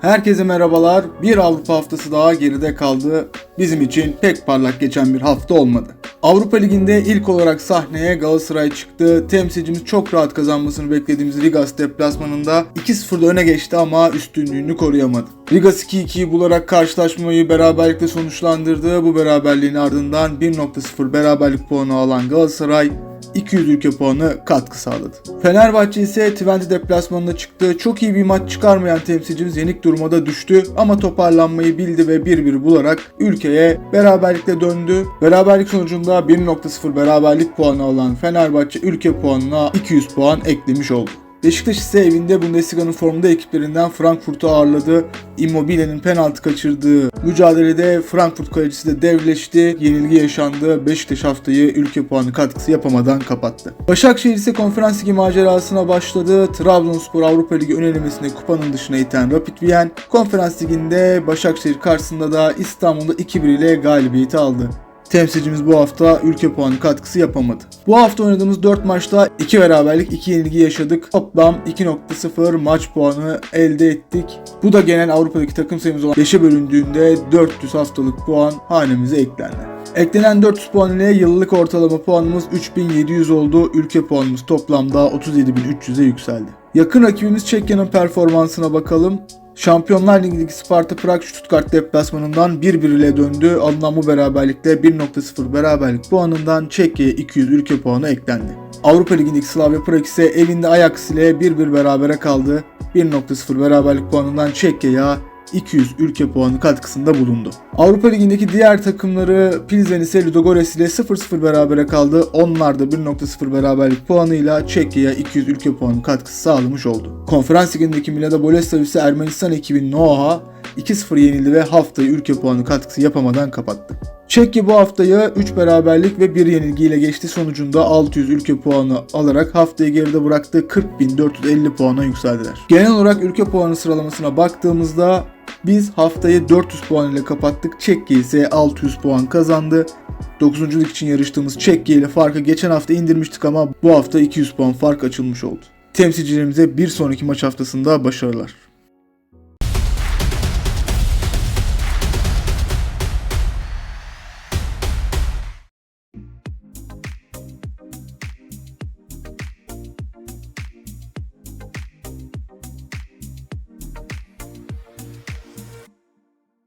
Herkese merhabalar. Bir Avrupa haftası daha geride kaldı. Bizim için pek parlak geçen bir hafta olmadı. Avrupa Ligi'nde ilk olarak sahneye Galatasaray çıktı. Temsilcimiz çok rahat kazanmasını beklediğimiz Rigas deplasmanında 2-0'da öne geçti ama üstünlüğünü koruyamadı. Rigas 2-2'yi bularak karşılaşmayı beraberlikle sonuçlandırdı. Bu beraberliğin ardından 1.0 beraberlik puanı alan Galatasaray 200 ülke puanı katkı sağladı. Fenerbahçe ise Twente deplasmanına çıktı. Çok iyi bir maç çıkarmayan temsilcimiz yenik duruma düştü ama toparlanmayı bildi ve 1-1 bularak ülkeye beraberlikle döndü. Beraberlik sonucunda 1.0 beraberlik puanı alan Fenerbahçe ülke puanına 200 puan eklemiş oldu. Beşiktaş ise evinde Bundesliga'nın formunda ekiplerinden Frankfurt'u ağırladı. Immobile'nin penaltı kaçırdığı mücadelede Frankfurt kalecisi de devleşti. Yenilgi yaşandı. Beşiktaş haftayı ülke puanı katkısı yapamadan kapattı. Başakşehir ise konferans ligi macerasına başladı. Trabzonspor Avrupa Ligi önelemesinde kupanın dışına iten Rapid Wien konferans liginde Başakşehir karşısında da İstanbul'da 2-1 ile galibiyeti aldı. Temsilcimiz bu hafta ülke puanı katkısı yapamadı. Bu hafta oynadığımız 4 maçta 2 beraberlik 2 yenilgi yaşadık. Toplam 2.0 maç puanı elde ettik. Bu da genel Avrupa'daki takım sayımız olan 5'e bölündüğünde 400 haftalık puan hanemize eklendi. Eklenen 400 puan ile yıllık ortalama puanımız 3700 oldu. Ülke puanımız toplamda 37300'e yükseldi. Yakın rakibimiz Çekya'nın performansına bakalım. Şampiyonlar Ligi'ndeki Sparta Prag Stuttgart deplasmanından 1-1 ile döndü. Alınan bu beraberlikle 1.0 beraberlik puanından Çekya'ya 200 ülke puanı eklendi. Avrupa Ligi'ndeki Slavia Prag ise evinde Ajax ile 1-1 berabere kaldı. 1.0 beraberlik puanından Çekya'ya 200 ülke puanı katkısında bulundu. Avrupa Ligi'ndeki diğer takımları Pilsen ise Ludogorets ile 0-0 berabere kaldı. Onlar da 1.0 beraberlik puanıyla Çekya'ya 200 ülke puanı katkısı sağlamış oldu. Konferans Ligi'ndeki Milada Boleslav ise Ermenistan ekibi Noah'a 2-0 yenildi ve haftayı ülke puanı katkısı yapamadan kapattı. Çekya bu haftayı 3 beraberlik ve 1 yenilgiyle geçti. Sonucunda 600 ülke puanı alarak haftayı geride bıraktı. 40.450 puana yükseldiler. Genel olarak ülke puanı sıralamasına baktığımızda biz haftayı 400 puan ile kapattık. Çekya ise 600 puan kazandı. 9. lig için yarıştığımız Çekya ile farkı geçen hafta indirmiştik ama bu hafta 200 puan fark açılmış oldu. Temsilcilerimize bir sonraki maç haftasında başarılar.